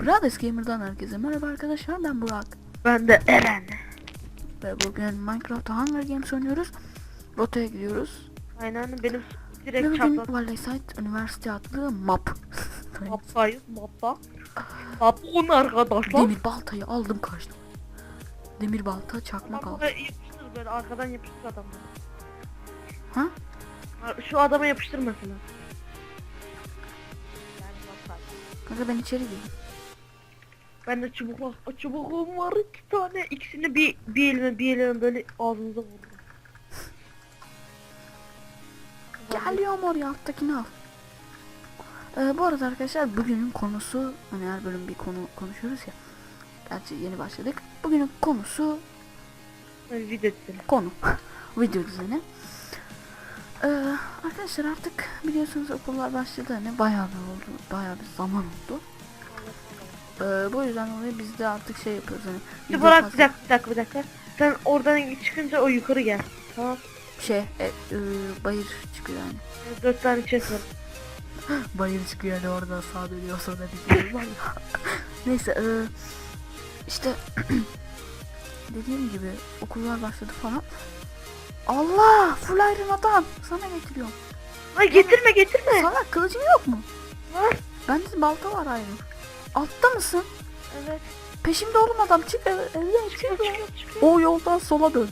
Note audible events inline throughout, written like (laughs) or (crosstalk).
Brothers Gamer'dan herkese merhaba arkadaşlar ben Burak Ben de Eren. ve bugün Minecraft Hunger Games oynuyoruz. Rotaya gidiyoruz. Aynen benim Ve direkt bugün çapraz Valley Side Üniversite adlı map. maptayız mapta. Mapun arkadaşlar. Demir baltayı aldım kaçtım. Demir balta çakmak aldım. yapıştır böyle arkadan yapıştır adamları. Ha? Şu adama yapıştır mesela. Kanka ben içeri girdim. Ben de çubukla çubuğum var iki tane. İkisini bir bir elime bir elime böyle ağzınıza vurdum. Geliyorum oraya alttakini al. Ee, bu arada arkadaşlar bugünün konusu hani her bölüm bir konu konuşuyoruz ya. Gerçi yeni başladık. Bugünün konusu video etsin. konu (laughs) video düzeni. Ee, arkadaşlar artık biliyorsunuz okullar başladı hani bayağı bir oldu bayağı bir zaman oldu. Ee, bu yüzden dolayı biz de artık şey yapıyoruz hani Bir video Burak bir dakika bir dakika bir dakika. Sen oradan çıkınca o yukarı gel. Tamam. şey e, e, bayır çıkıyor yani. Dört tane chest var. (gasps) Bayır çıkıyor yani oradan sağa dönüyor sonra bir var ya. (laughs) Neyse e, işte (clears throat) dediğim gibi okullar başladı falan. Allah full iron adam sana getiriyorum. Ay getirme getirme. Sana kılıcın yok mu? Var. Bende balta var iron. Altta mısın? Evet. Peşimde oğlum adam çık ev, evden çık. Çıkıyor çıkıyor. O yoldan sola dön.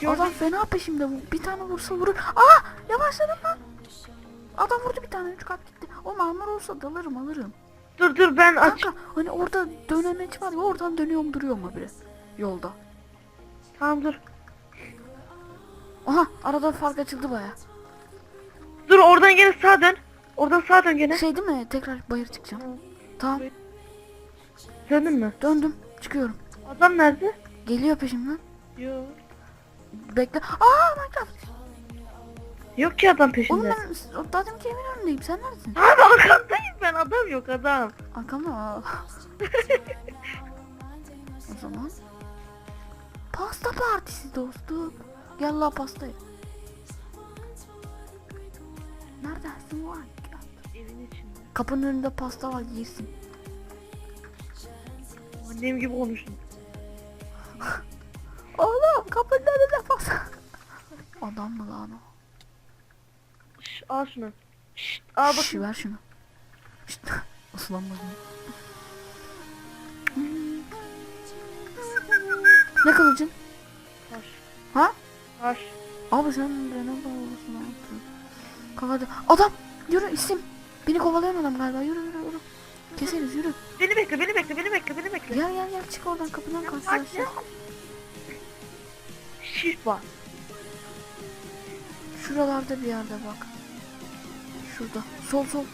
Gördüm. Adam fena peşimde. Bir tane vursa vurur. Aa yavaşladım lan. Adam vurdu bir tane üç kat gitti. O marmar olsa dalarım alırım. Dur dur ben aç. Kanka hani orada dönemeç var ya oradan dönüyorum duruyorum habire. Yolda. Tamam dur. Aha arada fark açıldı baya. Dur oradan gene sağa dön. Oradan sağa dön gene. Şey değil mi tekrar bayır çıkacağım. Tamam Döndün mü? döndüm çıkıyorum. Adam nerede? Geliyor peşimden. Yok. Bekle. Aa Minecraft. Yok ki adam Oğlum peşinde. ben o daha deminki evin önündeyim. Sen neredesin? Abi arkandayım ben adam yok adam. Arkamda mı? (laughs) o zaman. Pasta partisi dostum. Gel la pastayı. Neredesin var? Kapının önünde pasta var yersin. Annem gibi konuştun. (laughs) Oğlum kapının önünde pasta. Adam mı lan o? Şş, al şunu. Şşt, al Şş, bakayım. ver şunu. Şşt, (laughs) Islanmadım. Hmm. Ne kılıcın? Taş. Ha? Taş. Abi sen bana bağlısın yaptın. Kavada. Adam! Yürü isim. Beni kovalayan adam galiba. Yürü yürü yürü. Keseriz yürü. Beni bekle beni bekle beni bekle beni bekle. Gel gel gel çık oradan kapıdan karşılaşacağız. Şiş var. Şuralarda bir yerde bak. Şurada. Sol sol.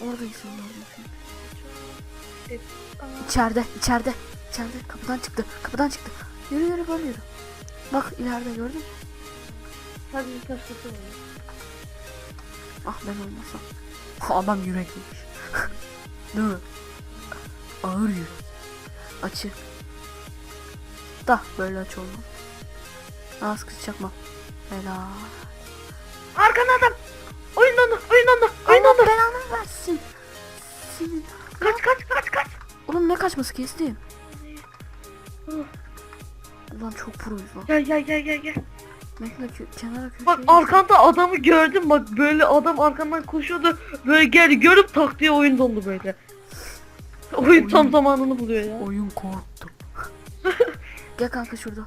Oradaysın. oradayısın. Evet. İçeride, içeride. İçeride. Kapıdan çıktı. Kapıdan çıktı. Yürü yürü böyle yürü. Bak ileride gördün mü? Sadece taş var. Ah ben olmasam. Adam yürekliymiş. (laughs) Değil mi? Ağır yürek. Açı. Da böyle aç olmaz. Az kız çakma. Helal. Arkanda adam. Oyun dondu oyun dondu oyun Allah dondu. belanı versin. Senin. Kaç kaç kaç kaç. Oğlum ne kaçması kestim. Ulan çok proyuz lan. Gel gel gel gel gel. Kö- kenara köşeye. Bak arkanda adamı gördüm bak böyle adam arkandan koşuyordu böyle geldi görüp tak diye oyun dondu böyle. Oyun tam Oyun- zamanını buluyor ya. Oyun korktum. (laughs) Gel kanka şurada.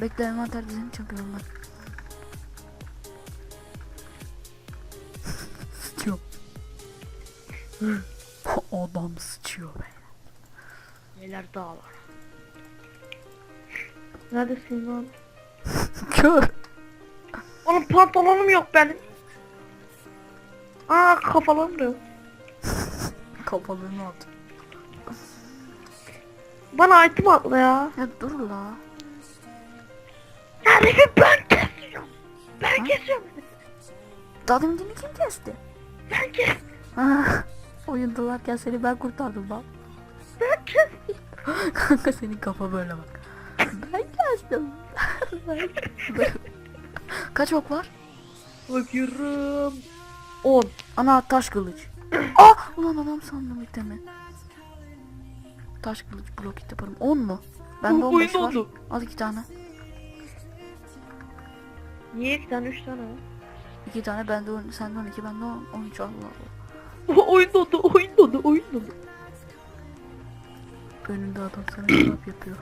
Bekle envanter düzeni çakıyorum ben. Sıçıyor. (laughs) Adam sıçıyor be. Neler dağlar. Neredesin lan? Kör. Oğlum pantolonum yok benim. Aa kafalım da yok. Kapalığını at. Bana item atla ya. Ya dur la. Neredesin ben kesiyorum. Ben Ha? kesiyorum. Daha demin kim kesti? Ben kes. Ah, Oyun dolarken seni ben kurtardım lan. Ben kes. Kanka senin kafa böyle bak. Ben Ben- ben- (laughs) Kaç ok var? Bakıyorum. 10. Ana taş kılıç. (coughs) Ah ulan adam sandım itemi. Taş kılıç blok it yaparım. 10 mu? Bende Bu 15 oyun var. oldu. Al iki tane. Niye iki tane üç tane var? İki tane bende 10, sende 12 bende 10, 13 Allah Allah. (laughs) oyun dondu, oyun dondu, oyun dondu. Önünde adam sana yapıyor.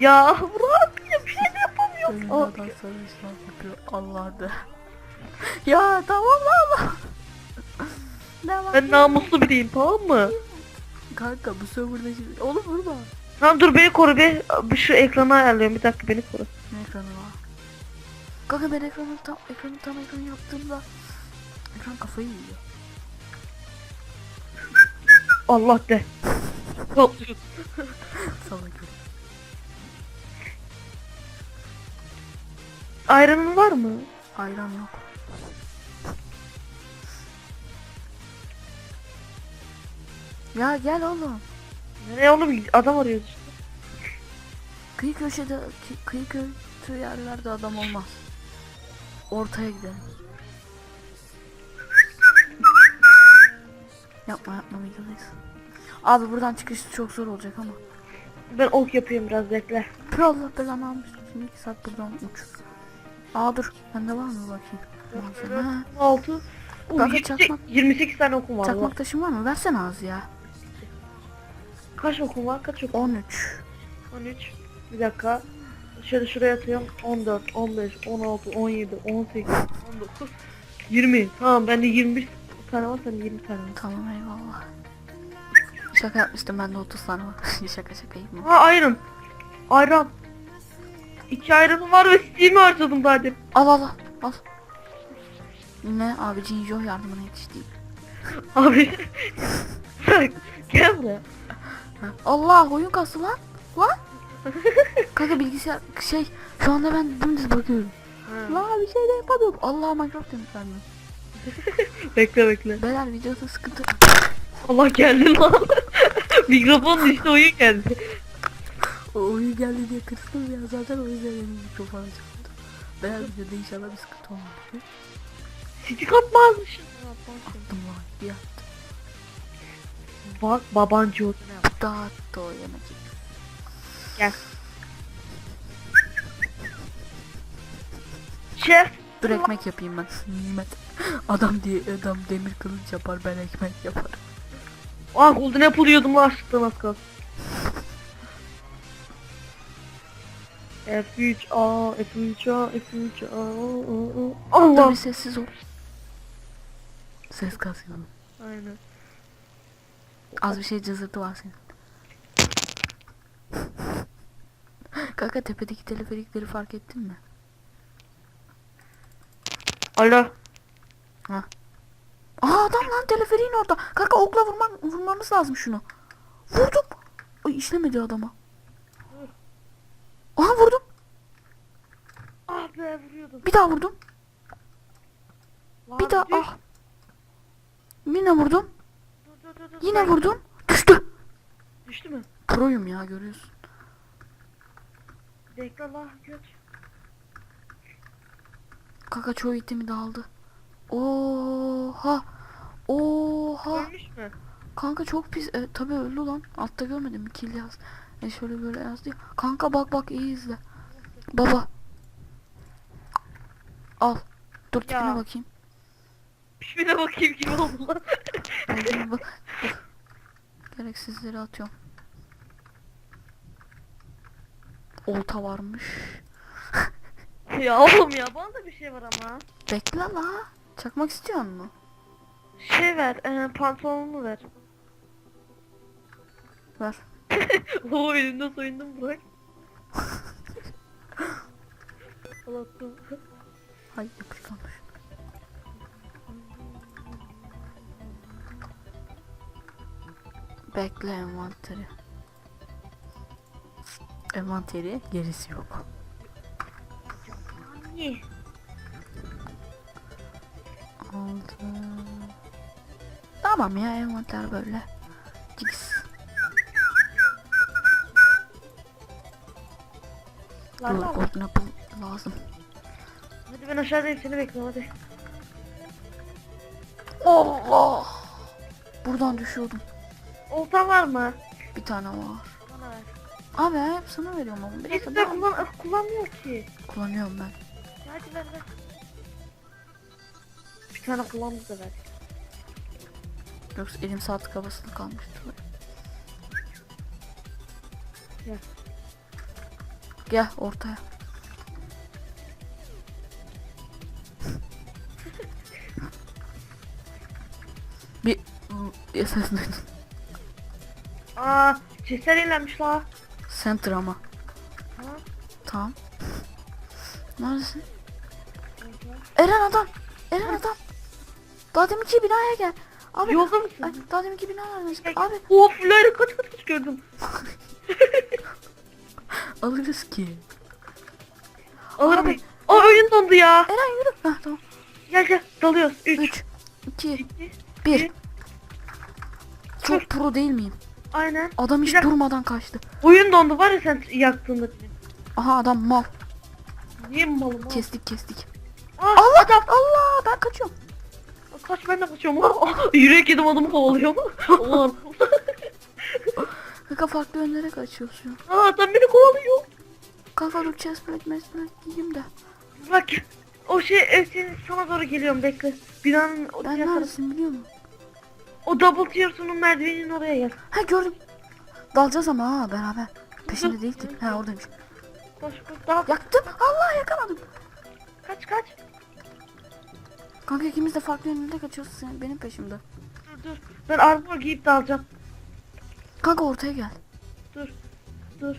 Ya Burak ya bir şey de yapamıyorum. Aa, adam sana işlem yapıyor. Allah de. ya tamam. (laughs) Devam. ben namuslu biriyim tamam mı? Kanka bu serverda şimdi. Oğlum vurma. Tamam dur beni koru be. Şu ekranı ayarlıyorum bir dakika beni koru. Ne ekranı var? Kanka ben ekranı tam ekranı tam ekran yaptığımda ekran kafayı yiyor. Allah de. (laughs) Salak Ayranın var mı? Ayran yok. Ya gel oğlum. Nereye oğlum adam arıyoruz işte. Kıyı köşede kı- kıyı kötü yerlerde adam olmaz. Ortaya gidelim. Yapma yapma videodayız. Abi buradan çıkış çok zor olacak ama. Ben ok yapıyorum biraz bekle. Pür Allah belanı almış. Şimdi 2 saat buradan uç. Aa dur. Bende var mı bakayım. Malzeme. Ha, 6 Kanka çakmak- 28 tane okum var. Çakmak taşın var mı? Versene az ya. Kaç okum var? Kaç okum? 13. 13. Bir dakika. Şöyle şuraya atıyorum. 14, 15, 16, 17, 18, 19, 20. Tamam bende 21 tane var senin 20 tane var. Tamam eyvallah. Şaka yapmıştım bende 30 tane var. (laughs) şaka şaka mi? Ha ayran. Ayran. İki ayranım var ve Steam'i harcadım demin. Al al al. al. Ne (laughs) abi Jinjo yardımına yetişti. Abi. Bak gel buraya. Ha. Allah oyun kastı lan. Lan. (laughs) Kanka bilgisayar şey şu anda ben dümdüz bakıyorum. La bir şey de yapamıyorum. Allah Minecraft demiş vermiyor. (laughs) Bekle bekle. Beyler videoda sıkıntı. Allah geldi lan. Mikrofon düştü oyun geldi. O oyun geldi diye kırstım ya zaten o yüzden benim mikrofon açıldı. Beyler videoda inşallah bir sıkıntı olmadı. Stick atmazmışsın. Attım lan bir attım. Bak babancı oldu. Dağıttı o yemek. Gel. Şef. Dur ekmek yapayım ben. Nimet. Adam diye adam demir kılıç yapar ben ekmek yaparım. Ah golden apple yiyordum lan az kalsın. F3A, F3A, F3A, Dur Allah. bir sessiz ol. Ses kasıyorum. Aynen. Az bir şey cızırtı var senin. (laughs) Kanka tepedeki teleferikleri fark ettin mi? Alo. Aa adam lan teleferiğin orada. Kanka okla vurman, vurmamız lazım şunu. Vurdum. Ay işlemedi adama. Aha vurdum. Vuruyordum. Bir daha vurdum. Lan Bir daha düş. ah. Yine vurdum. Dur, dur, dur, dur. Yine Bak, vurdum. Düştü. Düştü mü? Proyum ya görüyorsun. Bekle la göç. Kanka çoğu itemi dağıldı. Oha. Oha. Ölmüş mü? Kanka çok pis. E, tabii öldü lan. Altta görmedim. Kill yaz. E şöyle böyle yazdı ya. Kanka bak bak iyi izle. Baba. Al. Dur tipine Ya. bakayım. Pişmine bakayım kim oldu lan. (laughs) Al bir bak. Dur. Gereksizleri atıyorum. Olta varmış. ya oğlum ya bana da bir şey var ama. Bekle la. Çakmak istiyor mu? Şey ver, e, pantolonumu ver. Ver. (laughs) o elimde soyundum bırak. (laughs) Allah'ım. Hay yapışkanmış. Bekle envanteri. Envanteri gerisi yok. Niye? Aldı. Tamam ya envanter böyle. Cix. Dur lazım. Hadi ben aşağıdayım seni bekliyorum hadi. Allah. Buradan düşüyordum. Olta var mı? Bir tane var. Bana ver. Abi ben hep sana veriyorum ama. Bir Hiç dakika de ben kullan kullanmıyor ki. kullanıyorum ben. Hadi ver ver. Bir tane kullandı da ver. Yoksa elim saat kabasını kalmıştı. Gel. Gel ortaya. Bir ses duydum. Aa, ceser eğlenmiş la. Center ama. Tamam. Tamam. Neredesin? Eren adam. Eren adam. Daha deminki binaya gel. Abi. Yolda mısın? Ay, daha deminki binalar Gel. Abi Of Lara kaç kaç gördüm. (laughs) alırız ki. Alır mı? Aa oyun dondu ya. Eren yürü. Heh tamam. Gel gel dalıyoruz. 3 3 2 2 1 Çok pro değil miyim? Aynen. Adam hiç durmadan kaçtı. Oyun dondu var ya sen yaktığında. Aha adam mal. Niye malım ha? Kestik kestik. Aa, Allah adam. Allah ben kaçıyorum. Kaç ben de kaçıyorum. (laughs) Yürek yedim adamı kovalıyor. Allah. Kanka farklı yönlere an. Aa adam beni kovalıyor. Kanka dur chestplate mestplate giyeyim de. Bak o şey e, senin sana doğru geliyorum bekle. Binanın o, Ben neredesin biliyor musun? O double tier'sunun merdiveninin oraya gel. Ha gördüm. Dalacağız ama ha beraber. Peşinde değil ki. Ha oradaymış. Koş koş daha Yaktım. Allah yakamadım. kaç kaç. Kanka ikimiz de farklı yönlerde kaçıyoruz. Sen benim peşimde. Dur dur. Ben armor giyip dalacağım. Kanka ortaya gel. Dur. Dur.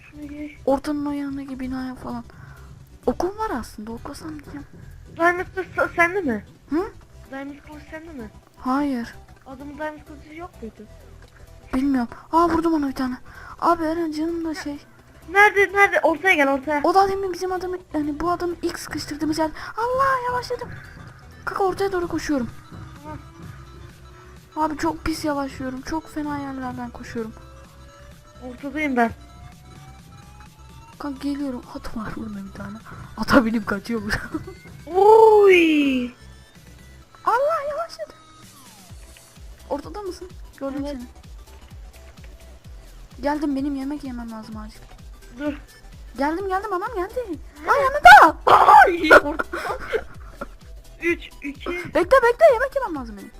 Şunu giy. Ortanın o yanındaki binaya falan. Okum var aslında. Oklasam diyeceğim. Diamond kılıç sende mi? Hı? Diamond kılıç sende mi? Hayır. Adamın diamond kılıcı yok muydu? Bilmiyorum. Aa vurdum ona bir tane. Abi Eren canım da şey. Nerede nerede? Ortaya gel ortaya. O da demin bizim adamı yani bu adamı ilk sıkıştırdığımız yer. Allah yavaşladım. Kanka ortaya doğru koşuyorum. Tamam. Abi çok pis yavaşlıyorum. Çok fena yerlerden koşuyorum. Ortadayım ben. Kanka geliyorum. At var burada bir tane. Ata binip kaçıyormuş. (laughs) Oy. Allah yavaşladı. Ortada mısın? Gördüm Evet. seni. Geldim benim yemek yemem lazım acil. Dur. Geldim geldim anam geldi. Lan yanında. Ay. (laughs) orta- Üç, iki. Bekle bekle yemek yemem lazım benim.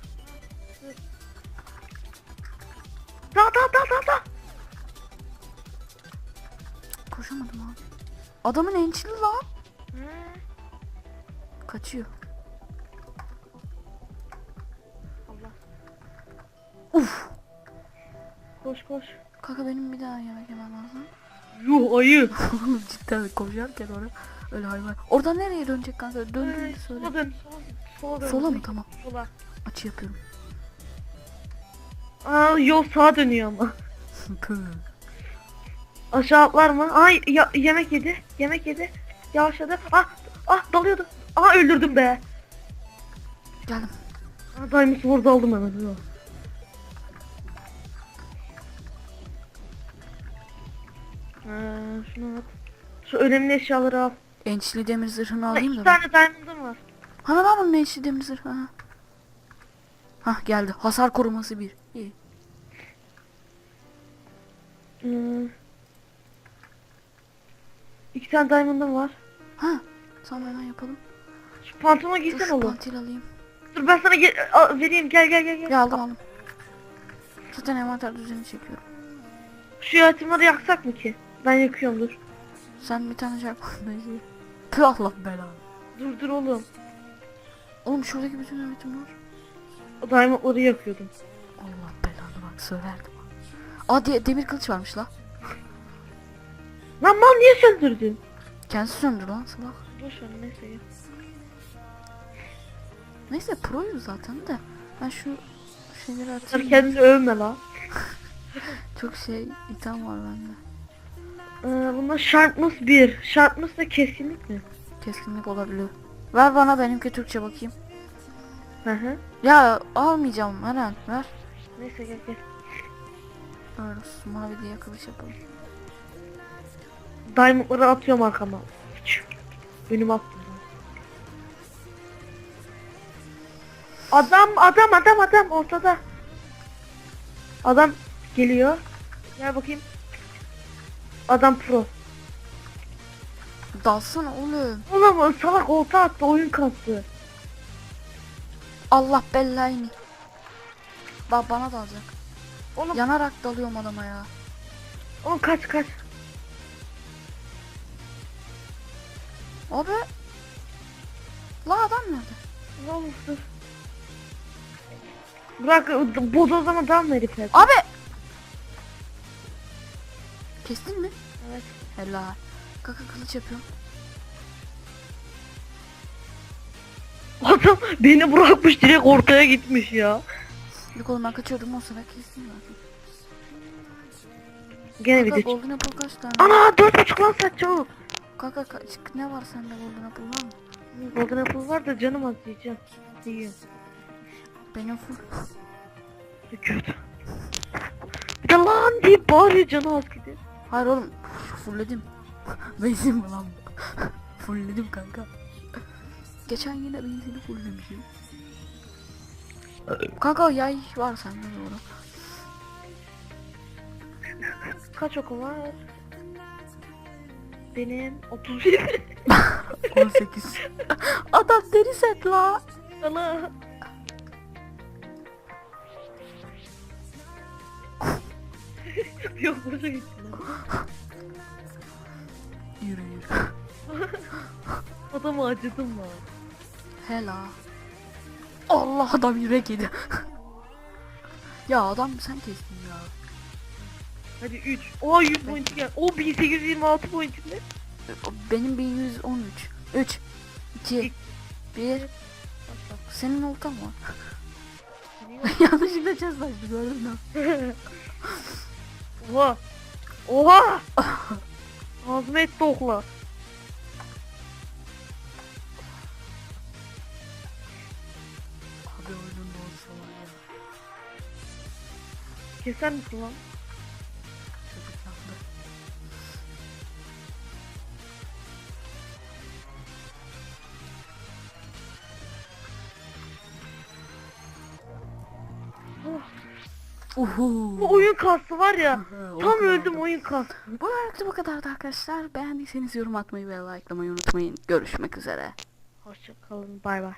Da da da da da. Koşamadım abi. Adamın ençili lan. Kaçıyor. Koş koş. Kanka benim bir daha yemek yemem lazım. Yuh ayı. (laughs) Oğlum cidden koşarken oraya öyle hayvan. Oradan nereye dönecek kanka? Döndüğünü söyle. sola dön. Sola, sola mı? Tamam. Sola. Açı yapıyorum. Aa yol sağa dönüyor ama. (laughs) Aşağı atlar mı? Ay ya, yemek yedi. Yemek yedi. Yavaşladı. Ah ah dalıyordu. Ah öldürdüm be. Geldim. Ah Diamond Sword aldım hemen. Ee, şunu at. Şu önemli eşyaları al. Ençli demir zırhını alayım iki da. ben. tane diamond'ım var. Hani lan bunun ençli demir zırhı? Ha. Hah geldi. Hasar koruması bir. İyi. Hmm. İki tane diamond'ım var. Ha. Tamam hemen yapalım. Şu pantolonu Dur giysen şu oğlum. pantil alayım. Dur ben sana ge- vereyim gel gel gel gel. Ya aldım aldım. Zaten envanter düzeni çekiyorum. Şu yaratımları yaksak mı ki? Ben yakıyorum dur. Sen bir tane şey yap. (laughs) Pü Allah belanı. Dur dur oğlum. Oğlum şuradaki bütün üretim var. O diamondları yakıyordum. Allah belanı bak söylerdim. Aa de- demir kılıç varmış la. (laughs) Lan mal niye söndürdün? Kendisi söndü lan salak. Boş ver neyse ya. Neyse proyuz zaten de. Ben şu şeyleri Sen atayım. kendini övme la. (laughs) Çok şey item var bende. Ee, bunlar sharpness 1. Sharpness da keskinlik mi? Keskinlik olabilir. Ver bana benimki Türkçe bakayım. Hı hı. Ya almayacağım Eren ver. Neyse gel gel. Öyle mavi diye kılıç yapalım. Diamondları atıyorum arkama. Önüme attım. Adam adam adam adam ortada. Adam geliyor. Gel bakayım. Adam pro. Dalsana oğlum. Ulan salak olta attı oyun kastı. Allah bellayını. Bak bana dalacak. Oğlum, Yanarak dalıyorum adama ya. oğlum kaç kaç. Abi. La adam nerede? Ne olmuştur? Bırak bodozlama dalma herife. Abi. Kestin mi? Evet. Helal. Kaka kılıç yapıyorum. Adam beni bırakmış direkt ortaya gitmiş ya. Yok oğlum ben kaçıyordum o sıra kestim zaten. Gene Kaka video. golden apple kaç tane? Ana dört buçuk lan saat çabuk. Kaka kaç ne var sende golden apple var mı? Golden apple var da canım az yiyeceğim. Yiyor. Benim full. Kötü. Bir de lan diye bağırıyor canı az gidiyor. Hayır oğlum fullledim. Benzin mi lan fullledim kanka. Geçen yine benzini fulllemişim. Kanka yay var sende doğru. Kaç okum var? Benim 31. 18. (laughs) Adam deri set la. Ana. Yok boşa gitti. Yürü yürü. (laughs) Adamı acıdım lan. Hela. Allah adam yürek yedi. (laughs) ya adam sen kestin ya. Hadi 3. Oha 100 point gel. O 1826 point ne? Benim 1113. 3 2 1 Senin oltan var. (laughs) Yanlışlıkla açtı gördün mü? Oha. Oha. (laughs) Ağzıma et dokla. Abi oyunun var ya. Keser misin lan? Bu oyun kastı var ya. Aha, Tam öldüm oldu. oyun kastı. Bu arada bu kadardı arkadaşlar. Beğendiyseniz yorum atmayı ve likelamayı unutmayın. Görüşmek üzere. Hoşça kalın. Bay bay.